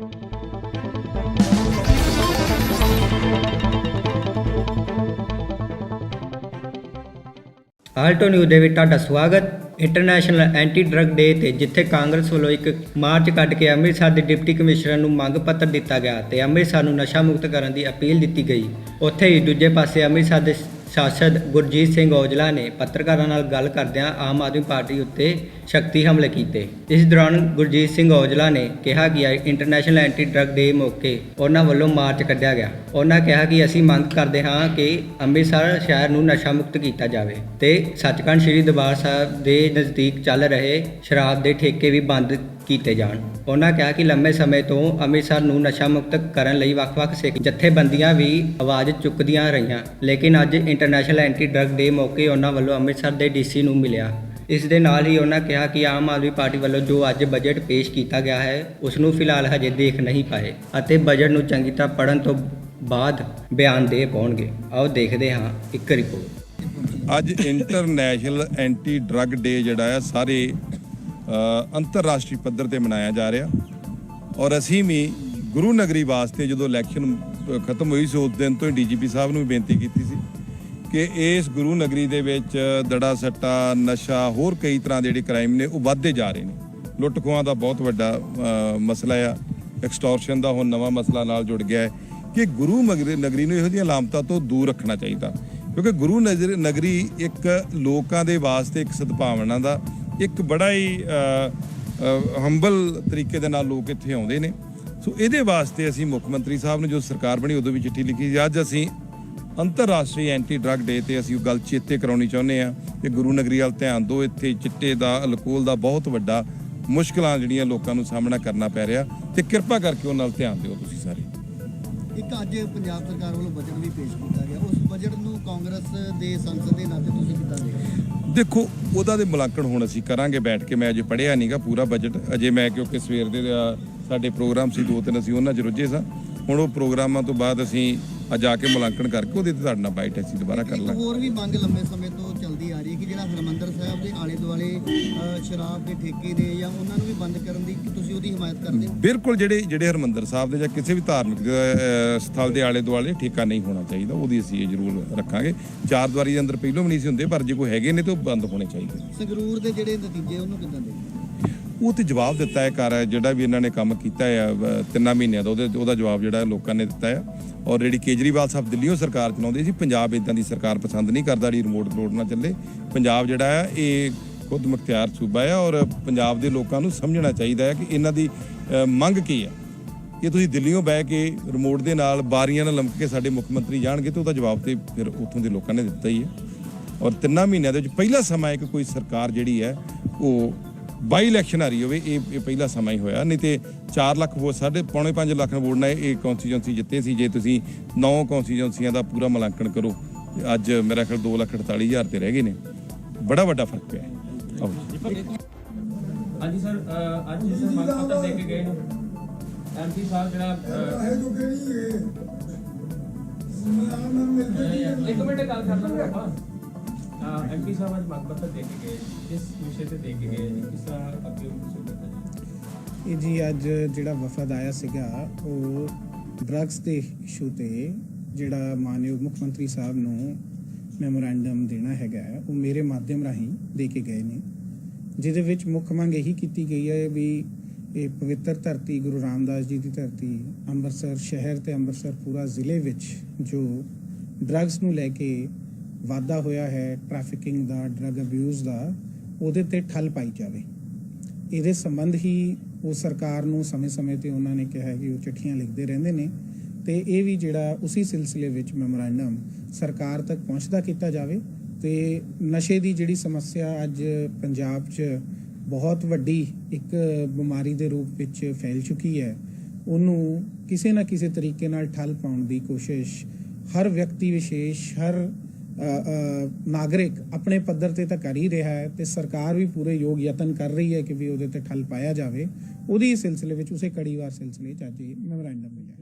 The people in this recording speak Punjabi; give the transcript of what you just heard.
ਆਲਟੋ ਨਿਊਜ਼ ਦੇ ਵਿੱਚ ਤੁਹਾਡਾ ਸਵਾਗਤ। ਇੰਟਰਨੈਸ਼ਨਲ ਐਂਟੀ ਡਰੱਗ ਡੇ ਤੇ ਜਿੱਥੇ ਕਾਂਗਰਸ ਵੱਲੋਂ ਇੱਕ ਮਾਰਚ ਕੱਢ ਕੇ ਅੰਮ੍ਰਿਤਸਰ ਦੇ ਡਿਪਟੀ ਕਮਿਸ਼ਨਰ ਨੂੰ ਮੰਗ ਪੱਤਰ ਦਿੱਤਾ ਗਿਆ ਤੇ ਅੰਮ੍ਰਿਤਸਰ ਨੂੰ ਨਸ਼ਾ ਮੁਕਤ ਕਰਨ ਦੀ ਅਪੀਲ ਦਿੱਤੀ ਗਈ। ਉੱਥੇ ਹੀ ਦੂਜੇ ਪਾਸੇ ਅੰਮ੍ਰਿਤਸਰ ਦੇ ਸਾਂਸਦ ਗੁਰਜੀਤ ਸਿੰਘ ਔਜਲਾ ਨੇ ਪੱਤਰਕਾਰਾਂ ਨਾਲ ਗੱਲ ਕਰਦਿਆਂ ਆਮ ਆਦਮੀ ਪਾਰਟੀ ਉੱਤੇ ਸ਼ਕਤੀ ਹਮਲੇ ਕੀਤੇ। ਇਸ ਦੌਰਾਨ ਗੁਰਜੀਤ ਸਿੰਘ ਔਜਲਾ ਨੇ ਕਿਹਾ ਕਿ ਇੰਟਰਨੈਸ਼ਨਲ ਐਂਟੀ ਡਰੱਗ ਡੇ ਮੌਕੇ ਉਹਨਾਂ ਵੱਲੋਂ ਮਾਰਚ ਕੱਢਿਆ ਗਿਆ। ਉਹਨਾਂ ਕਿਹਾ ਕਿ ਅਸੀਂ ਮੰਗ ਕਰਦੇ ਹਾਂ ਕਿ ਅੰਮ੍ਰਿਤਸਰ ਸ਼ਹਿਰ ਨੂੰ ਨਸ਼ਾ ਮੁਕਤ ਕੀਤਾ ਜਾਵੇ ਤੇ ਸੱਚਖੰਡ ਸ੍ਰੀ ਦਰਬਾਰ ਸਾਹਿਬ ਦੇ ਨਜ਼ਦੀਕ ਚੱਲ ਰਹੇ ਸ਼ਰਾਬ ਦੇ ਠੇਕੇ ਵੀ ਬੰਦ ਕੀਤੇ ਜਾਣ। ਉਹਨਾਂ ਕਿਹਾ ਕਿ ਲੰਮੇ ਸਮੇਂ ਤੋਂ ਅੰਮ੍ਰਿਤਸਰ ਨੂੰ ਨਸ਼ਾ ਮੁਕਤ ਕਰਨ ਲਈ ਵੱਖ-ਵੱਖ ਸਿੱਖ ਜਥੇਬੰਦੀਆਂ ਵੀ ਆਵਾਜ਼ ਚੁੱਕਦੀਆਂ ਰਹੀਆਂ, ਲੇਕਿਨ ਅੱਜ ਇੰਟਰਨੈਸ਼ਨਲ ਐਂਟੀ ਡਰੱਗ ਡੇ ਮੌਕੇ ਉਹਨਾਂ ਵੱਲੋਂ ਅੰਮ੍ਰਿਤਸਰ ਦੇ ਡੀਸੀ ਨੂੰ ਮਿਲਿਆ। ਇਸ ਦੇ ਨਾਲ ਹੀ ਉਹਨਾਂ ਕਿਹਾ ਕਿ ਆਮ ਆਦਮੀ ਪਾਰਟੀ ਵੱਲੋਂ ਜੋ ਅੱਜ ਬਜਟ ਪੇਸ਼ ਕੀਤਾ ਗਿਆ ਹੈ ਉਸ ਨੂੰ ਫਿਲਹਾਲ ਹਜੇ ਦੇਖ ਨਹੀਂ ਪਾਏ ਅਤੇ ਬਜਟ ਨੂੰ ਚੰਗੀ ਤਰ੍ਹਾਂ ਪੜਨ ਤੋਂ ਬਾਅਦ ਬਿਆਨ ਦੇ ਪਾਉਣਗੇ। ਆਓ ਦੇਖਦੇ ਹਾਂ ਇੱਕ ਰਿਪੋਰਟ ਅੱਜ ਇੰਟਰਨੈਸ਼ਨਲ ਐਂਟੀ ਡਰੱਗ ਡੇ ਜਿਹੜਾ ਹੈ, ਸਾਰੇ ਅੰਤਰਰਾਸ਼ਟਰੀ ਪੱਧਰ ਤੇ ਮਨਾਇਆ ਜਾ ਰਿਹਾ। ਔਰ ਅਸੀਂ ਵੀ ਗੁਰੂ ਨਗਰੀ ਵਾਸਤੇ ਜਦੋਂ ਇਲੈਕਸ਼ਨ ਖਤਮ ਹੋਈ ਸੀ, ਉਸ ਦਿਨ ਤੋਂ ਹੀ ਡੀਜੀਪੀ ਸਾਹਿਬ ਨੂੰ ਵੀ ਬੇਨਤੀ ਕੀਤੀ ਸੀ। ਕਿ ਇਸ ਗੁਰੂ ਨਗਰੀ ਦੇ ਵਿੱਚ ਦੜਾ ਸੱਟਾ, ਨਸ਼ਾ, ਹੋਰ ਕਈ ਤਰ੍ਹਾਂ ਦੇ ਜਿਹੜੇ ਕ੍ਰਾਈਮ ਨੇ, ਉਹ ਵੱਧਦੇ ਜਾ ਰਹੇ ਨੇ। ਲੁੱਟ ਖੋਹਾਂ ਦਾ ਬਹੁਤ ਵੱਡਾ ਮਸਲਾ ਆ। ਐਕਸਟੋਰਸ਼ਨ ਦਾ ਹੁਣ ਨਵਾਂ ਮਸਲਾ ਨਾਲ ਜੁੜ ਗਿਆ ਹੈ ਕਿ ਗੁਰੂ ਮਗਰ- ਨਗਰੀ ਨੂੰ ਇਹੋ ਜਿਹੀਆਂ ਲਾਮਤਾਂ ਤੋਂ ਦੂਰ ਰੱਖਣਾ ਚਾਹੀਦਾ। ਕਿਉਂਕਿ ਗੁਰੂ ਨਗਰ- ਨਗਰੀ ਇੱਕ ਲੋਕਾਂ ਦੇ ਵਾਸਤੇ ਇੱਕ ਸਦਭਾਵਨਾ ਦਾ, ਇੱਕ ਬੜਾ ਹੀ ਹੰਬਲ ਤਰੀਕੇ ਦੇ ਨਾਲ ਲੋਕ ਇੱਥੇ ਆਉਂਦੇ ਨੇ। ਸੋ ਇਹਦੇ ਵਾਸਤੇ ਅਸੀਂ ਮੁੱਖ ਮੰਤਰੀ ਸਾਹਿਬ ਨੂੰ ਜੋ ਸਰਕਾਰ ਬਣੀ ਉਦੋਂ ਵੀ ਚਿੱਠੀ ਲਿਖੀ ਸੀ। ਅੱਜ ਅਸੀਂ ਅੰਤਰਰਾਸ਼ਟਰੀ ਐਂਟੀ ਡਰੱਗ ਡੇ ਤੇ ਅਸੀਂ ਉਹ ਗੱਲ ਚੇਤੇ ਕਰਾਉਣੀ ਚਾਹੁੰਦੇ ਆ ਕਿ ਗੁਰੂ ਨਗਰੀ ਵੱਲ ਧਿਆਨ ਦਿਓ। ਇੱਥੇ ਚਿੱਟੇ ਦਾ ਅਲਕੋਹਲ ਦਾ ਬਹੁਤ ਵੱਡਾ ਮੁਸ਼ਕਲਾਂ ਜਿਹੜੀਆਂ ਲੋਕਾਂ ਨੂੰ ਸਾਹਮਣਾ ਕਰਨਾ ਪੈ ਰਿਹਾ ਤੇ ਕਿਰਪਾ ਕਰਕੇ ਉਹਨਾਂ ਵੱਲ ਧਿਆਨ ਦਿਓ ਤੁਸੀਂ ਸਾਰੇ। ਇੱਕ ਅੱਜ ਪੰਜਾਬ ਸਰਕਾਰ ਵੱਲੋਂ ਬਜਟ ਵੀ ਪੇਸ਼ ਕੀਤਾ ਗਿਆ। ਉਸ ਬਜਟ ਨੂੰ ਕਾਂਗਰਸ ਦੇ ਸੰਸਦ ਦੇ ਨਾਤੇ ਤੁਸੀਂ ਕਿੱਦਾਂ ਦੇਖਦੇ ਦੇਖੋ ਉਹਦਾ ਦੇ ਮੁਲਾਂਕਣ ਹੁਣ ਅਸੀਂ ਕਰਾਂਗੇ ਬੈਠ ਕੇ। ਮੈਂ ਅਜੇ ਪੜਿਆ ਨਹੀਂਗਾ ਪੂਰਾ ਬਜਟ ਅਜੇ ਮੈਂ ਕਿਉਂਕਿ ਸਵੇਰ ਦੇ ਸਾਡੇ ਪ੍ਰੋਗਰਾਮ ਸੀ ਦੋ ਤਿੰਨ ਅਸੀਂ ਉਹਨਾਂ 'ਚ ਰੁੱਝੇ ਸਾਂ। ਹੁਣ ਉਹ ਪ੍ਰੋਗਰਾਮਾਂ ਤੋਂ ਬਾਅਦ ਅਸੀਂ ਆ ਜਾ ਕੇ ਮੁਲਾਂਕਣ ਕਰਕੇ ਉਹਦੇ ਤੇ ਤੁਹਾਡੇ ਨਾਲ ਬਾਈਟ ਅਸੀਂ ਦੁਬਾਰਾ ਕਰ ਲਾਂਗੇ। ਹੋਰ ਵੀ ਮੰਗ ਲੰਮੇ ਸਮੇਂ ਤੋਂ ਚੱਲਦੀ ਆ ਰਹੀ ਹੈ ਕਿ ਜਿਹੜਾ ਹਰਮੰਦਰ ਸਾਹਿਬ ਦੇ ਆਲੇ ਦੁਆਲੇ ਸ਼ਰਾਬ ਦੇ ਠੇਕੇ ਨੇ ਜਾਂ ਉਹਨਾਂ ਨੂੰ ਵੀ ਬੰਦ ਕਰਨ ਦੀ ਤੁਸੀਂ ਉਹਦੀ ਹਮਾਇਤ ਕਰਦੇ ਹੋ? ਬਿਲਕੁਲ ਜਿਹੜੇ ਜਿਹੜੇ ਹਰਮੰਦਰ ਸਾਹਿਬ ਦੇ ਜਾਂ ਕਿਸੇ ਵੀ ਧਾਰਮਿਕ ਸਥਲ ਦੇ ਆਲੇ ਦੁਆਲੇ ਠੇਕਾ ਨਹੀਂ ਹੋਣਾ ਚਾਹੀਦਾ ਉਹਦੀ ਅਸੀਂ ਇਹ ਜ਼ਰੂਰ ਰੱਖਾਂਗੇ। ਚਾਰ ਦੀਵਾਰੀ ਦੇ ਅੰਦਰ ਪਹਿਲੋਂ ਵੀ ਨਹੀਂ ਸੀ ਹੁੰਦੇ ਪਰ ਜੇ ਕੋਈ ਹੈਗੇ ਨੇ ਤਾਂ ਉਹ ਬੰਦ ਹੋਣੇ ਚਾਹੀਦੇ ਸੰਗਰੂਰ ਦੇ ਜਿਹੜੇ ਨਤੀਜੇ ਉਹਨੂੰ ਕਿੱਦਾਂ ਹੋ? ਉਹ ਤੇ ਜਵਾਬ ਦਿੱਤਾ ਹੈ ਕਰ ਜਿਹੜਾ ਵੀ ਇਹਨਾਂ ਨੇ ਕੰਮ ਕੀਤਾ ਹੈ ਤਿੰਨਾਂ ਮਹੀਨਿਆਂ ਦਾ ਉਹਦੇ ਉਹਦਾ ਜਵਾਬ ਜਿਹੜਾ ਲੋਕਾਂ ਨੇ ਦਿੱਤਾ ਹੈ। ਔਰ ਜਿਹੜੀ ਕੇਜਰੀਵਾਲ ਸਾਹਿਬ ਦਿੱਲੀੋਂ ਸਰਕਾਰ ਚਲਾਉਂਦੇ ਸੀ, ਪੰਜਾਬ ਇਦਾਂ ਦੀ ਸਰਕਾਰ ਪਸੰਦ ਨਹੀਂ ਕਰਦਾ, ਜਿਹੜੀ ਰਿਮੋਟ ਰੋਡ ਨਾ ਚੱਲੇ। ਪੰਜਾਬ ਜਿਹੜਾ ਹੈ ਇਹ ਖੁਦ ਮੁਖਤਿਆਰ ਸੂਬਾ ਹੈ ਔਰ ਪੰਜਾਬ ਦੇ ਲੋਕਾਂ ਨੂੰ ਸਮਝਣਾ ਚਾਹੀਦਾ ਹੈ ਕਿ ਇਹਨਾਂ ਦੀ ਮੰਗ ਕੀ ਹੈ ਇਹ ਤੁਸੀਂ ਦਿੱਲੀੋਂ ਬਹਿ ਕੇ ਰਿਮੋਟ ਦੇ ਨਾਲ ਬਾਰੀਆਂ ਨਾਲ ਲੰਮਕ ਕੇ ਸਾਡੇ ਮੁੱਖ ਮੰਤਰੀ ਜਾਣਗੇ ਤੇ ਉਹਦਾ ਜਵਾਬ ਤੇ ਫਿਰ ਉੱਥੋਂ ਦੇ ਲੋਕਾਂ ਨੇ ਦਿੱਤਾ ਹੀ ਹੈ ਔਰ ਤਿੰਨਾਂ ਮਹੀਨਿਆਂ ਦੇ ਵਿੱਚ ਪਹਿਲਾ ਸਮਾਂ ਹੈ ਕਿ ਕੋਈ ਸਰਕਾਰ ਜਿਹੜੀ ਹੈ ਉਹ ਬਾਈ ਇਲੈਕਸ਼ਨ ਆ ਰਹੀ ਹੋਵੇ ਇਹ ਇਹ ਪਹਿਲਾ ਸਮਾਂ ਹੀ ਹੋਇਆ। ਨਹੀਂ ਤੇ 4 ਲੱਖ ਵੋਟ ਸਾਢੇ ਪੌਣੇ 5 ਲੱਖ ਵੋਟ ਨਾਲ ਇਹ ਕੌਂਸਟੀਚੁਐਂਸੀ ਜਿੱਤੇ ਸੀ। ਜੇ ਤੁਸੀਂ 9 ਕੌਂਸਟੀਚੁਐਂਸੀਆਂ ਦਾ ਪੂਰਾ ਮੁਲਾਂਕਣ ਕਰੋ ਅੱਜ ਮੇਰਾ ਖਿਆਲ 2 ਲੱਖ 48 ਹਜ਼ਾਰ ਤੇ ਰਹਿ ਗਏ ਨੇ। ਬੜਾ ਵੱਡਾ ਫ਼ਰਕ ਪਿਆ। ਹੈ ਆਓ ਜੀ। ਹਾਂਜੀ ਸਰ ਅੱਜ ਜਿਸ ਮੰਗ ਪੱਤਰ ਦੇ ਕੇ ਗਏ ਨੇ। ਐਮਪੀ ਸਾਹਿਬ ਜਿਹੜਾ ਇੱਕ ਮਿੰਟ ਗੱਲ ਕਰ ਲਾਂਗੇ ਆਪਾਂ। ਐਮਪੀ ਸਾਹਿਬ ਅੱਜ ਮੰਗ ਪੱਤਰ ਦੇ ਕੇ ਵਿਸ਼ੇ ਤੇ ਦੇ ਕੇ ਗਏ? ਨੇ ਅੱਗੇ ਉਸੇ ਇਹ ਜੀ ਅੱਜ ਜਿਹੜਾ ਵਫਦ ਆਇਆ ਸੀਗਾ, ਉਹ ਡਰੱਗਸ ਦੇ ਇਸ਼ੂ ਤੇ ਜਿਹੜਾ ਮਾਨਯੋਗ ਮੁੱਖ ਮੰਤਰੀ ਸਾਹਿਬ ਨੂੰ ਮੈਮੋਰੈਂਡਮ ਦੇਣਾ ਹੈਗਾ ਉਹ ਮੇਰੇ ਮਾਧਿਅਮ ਰਾਹੀਂ ਦੇ ਕੇ ਗਏ ਨੇ। ਜਿਹਦੇ ਵਿੱਚ ਮੁੱਖ ਮੰਗ ਇਹੀ ਕੀਤੀ ਗਈ ਹੈ ਵੀ ਇਹ ਪਵਿੱਤਰ ਧਰਤੀ, ਗੁਰੂ ਰਾਮਦਾਸ ਜੀ ਦੀ ਧਰਤੀ, ਅੰਮ੍ਰਿਤਸਰ ਸ਼ਹਿਰ ਤੇ ਅੰਮ੍ਰਿਤਸਰ ਪੂਰਾ ਜ਼ਿਲ੍ਹੇ ਵਿੱਚ ਜੋ ਡਰੱਗਸ ਨੂੰ ਲੈ ਕੇ ਵਾਧਾ ਹੋਇਆ ਹੈ ਟ੍ਰੈਫਿਕਿੰਗ ਦਾ ਡਰੱਗ ਅਬਿਊਜ਼ ਦਾ, ਉਹਦੇ ਤੇ ਠੱਲ ਪਾਈ ਜਾਵੇ। ਇਹਦੇ ਸੰਬੰਧ ਹੀ ਉਹ ਸਰਕਾਰ ਨੂੰ ਸਮੇਂ-ਸਮੇਂ ਤੇ ਉਹਨਾਂ ਨੇ ਕਿਹਾ ਕਿ ਉਹ ਚਿੱਠੀਆਂ ਲਿਖਦੇ ਰਹਿੰਦੇ ਨੇ ਤੇ ਇਹ ਵੀ ਜਿਹੜਾ ਉਸੇ ਸਿਲਸਿਲੇ ਵਿੱਚ ਮੈਮੋਰੈਂਡਮ ਸਰਕਾਰ ਤੱਕ ਪਹੁੰਚਦਾ ਕੀਤਾ ਜਾਵੇ ਤੇ ਨਸ਼ੇ ਦੀ ਜਿਹੜੀ ਸਮੱਸਿਆ ਅੱਜ ਪੰਜਾਬ 'ਚ ਬਹੁਤ ਵੱਡੀ ਇੱਕ ਬਿਮਾਰੀ ਦੇ ਰੂਪ ਵਿੱਚ ਫੈਲ ਚੁੱਕੀ ਹੈ, ਉਹਨੂੰ ਕਿਸੇ ਨਾ ਕਿਸੇ ਤਰੀਕੇ ਨਾਲ ਠੱਲ ਪਾਉਣ ਦੀ ਕੋਸ਼ਿਸ਼ ਹਰ ਵਿਅਕਤੀ ਵਿਸ਼ੇਸ਼, ਹਰ ਨਾਗਰਿਕ ਆਪਣੇ ਪੱਧਰ ਤੇ ਤਾਂ ਕਰ ਹੀ ਰਿਹਾ ਹੈ ਤੇ ਸਰਕਾਰ ਵੀ ਪੂਰੇ ਯੋਗ ਯਤਨ ਕਰ ਰਹੀ ਹੈ ਕਿ ਵੀ ਉਹਦੇ ਤੇ ਠੱਲ ਪਾਇਆ ਜਾਵੇ। ਉਹਦੀ ਸਿਲਸਿਲੇ ਵਿੱਚ ਉਸੇ ਕੜੀਵਾਰ ਸਿਲਸਿਲੇ ਚ ਅੱਜ ਮੈਮੋਰੈਂਡਮ ਮਿਲਿਆ।